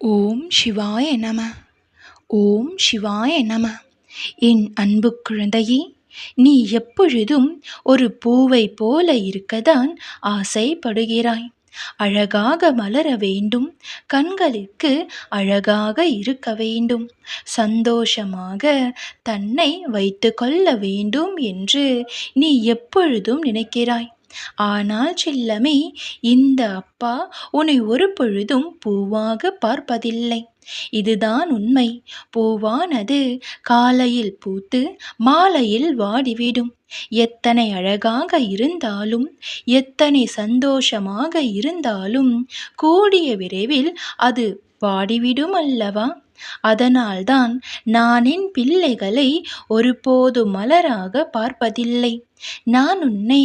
ஓம் சிவாய நம. ஓம் சிவாய நம. என் அன்பு குழந்தையே நீ எப்பொழுதும் ஒரு பூவை போல இருக்கதான் ஆசைப்படுகிறாய். அழகாக மலர வேண்டும். கண்களுக்கு அழகாக இருக்க வேண்டும். சந்தோஷமாக தன்னை வைத்து கொள்ள வேண்டும் என்று நீ எப்பொழுதும் நினைக்கிறாய். ஆனால் செல்லமே இந்த அப்பா உன்னை ஒரு பொழுதும் பூவாக பார்ப்பதில்லை. இதுதான் உண்மை. பூவானது காலையில் பூத்து மாலையில் வாடிவிடும். எத்தனை அழகாக இருந்தாலும் எத்தனை சந்தோஷமாக இருந்தாலும் கூடிய விரைவில் அது வாடிவிடும் அல்லவா அதனால்தான் நான் என் பிள்ளைகளை ஒருபோது மலராக பார்ப்பதில்லை. நான் உன்னை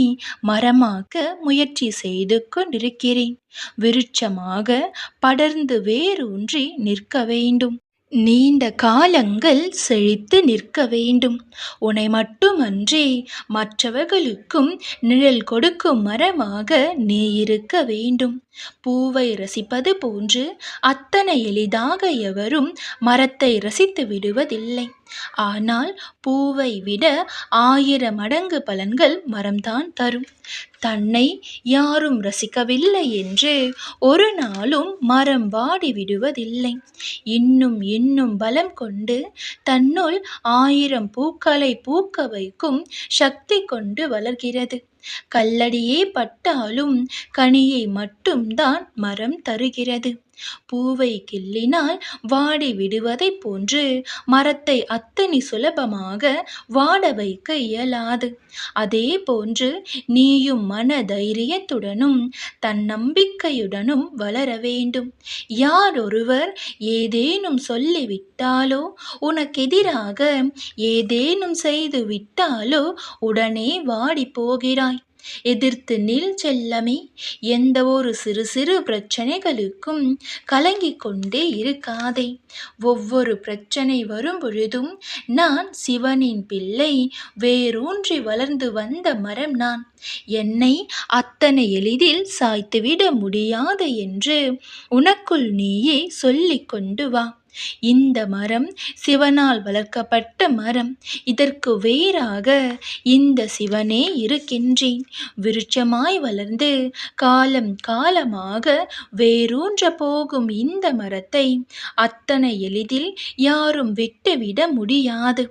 மரமாக்க முயற்சி செய்து கொண்டிருக்கிறேன். விருட்சமாக படர்ந்து வேரூன்றி நிற்க வேண்டும். நீண்ட காலங்கள் செழித்து நிற்க வேண்டும். உன்னை மட்டுமன்றி மற்றவர்களுக்கும் நிழல் கொடுக்கும் மரமாக நீ இருக்க வேண்டும். பூவை ரசிப்பது போன்று அத்தனை எளிதாக எவரும் மரத்தை ரசித்து விடுவதில்லை. ஆனால் பூவை விட ஆயிரம் மடங்கு பலன்கள் மரம்தான் தரும். தன்னை யாரும் ரசிக்கவில்லை என்று ஒரு நாளும் மரம் வாடி விடுவதில்லை. இன்னும் இன்னும் பலம் கொண்டு தன்னுள் ஆயிரம் பூக்களை பூக்க வைக்கும் சக்தி கொண்டு வளர்கிறது. கல்லடியே பட்டாலும் கனியை மட்டும்தான் மரம் தருகிறது. பூவை கிள்ளினால் வாடி விடுவதைப் போன்று மரத்தை அத்தனை சுலபமாக வாட வைக்க இயலாது. அதே போன்று நீயும் மன தைரியத்துடனும் தன்னம்பிக்கையுடனும் வளர வேண்டும். யார் ஒருவர் ஏதேனும் சொல்லிவிட்டாலோ உனக்கெதிராக ஏதேனும் செய்து விட்டாலோ உடனே வாடி போகிறாய். எதிர்த்து நில் செல்லமே. எந்த ஒரு சிறு சிறு பிரச்சனைகளுக்கும் கலங்கிக் கொண்டே இருக்காதே. ஒவ்வொரு பிரச்சனை வரும் பொழுதும் நான் சிவனின் பிள்ளை வேரூன்றி வளர்ந்து வந்த மரம் நான். என்னை அத்தனை எளிதில் சாய்த்துவிட முடியாது என்று உனக்குள் நீயே சொல்லிக் கொண்டு வா. இந்த மரம் சிவனால் வளர்க்கப்பட்ட மரம். இதற்கு வேறாக இந்த சிவனே இருக்கின்றேன். விருட்சமாய் வளர்ந்து காலம் காலமாக வேரூன்ற போகும் இந்த மரத்தை அத்தனை எளிதில் யாரும் விட்டுவிட முடியாது.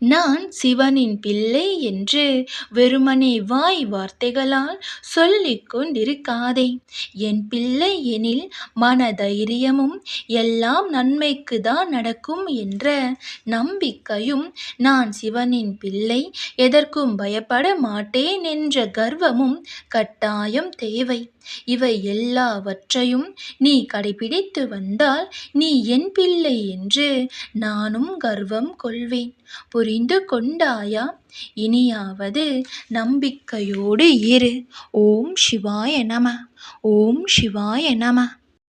நான் சிவனின் பிள்ளை என்று வெறுமனே வாய் வார்த்தைகளால் சொல்லிக் கொண்டிருக்காதே. என் பிள்ளை எனில் மன தைரியமும் எல்லாம் நன்மைக்கு தான் நடக்கும் என்ற நம்பிக்கையும் நான் சிவனின் பிள்ளை எதற்கும் பயப்பட மாட்டேன் என்ற கர்வமும் கட்டாயம் தேவை. இவை எல்லாவற்றையும் நீ கடைபிடித்து வந்தால் நீ என் பிள்ளை என்று நானும் கர்வம் கொள்வேன். புரிய புரிந்து கொண்டாயா? இனியாவது நம்பிக்கையோடு இரு. ஓம் சிவாய நம. ஓம் சிவாய நம.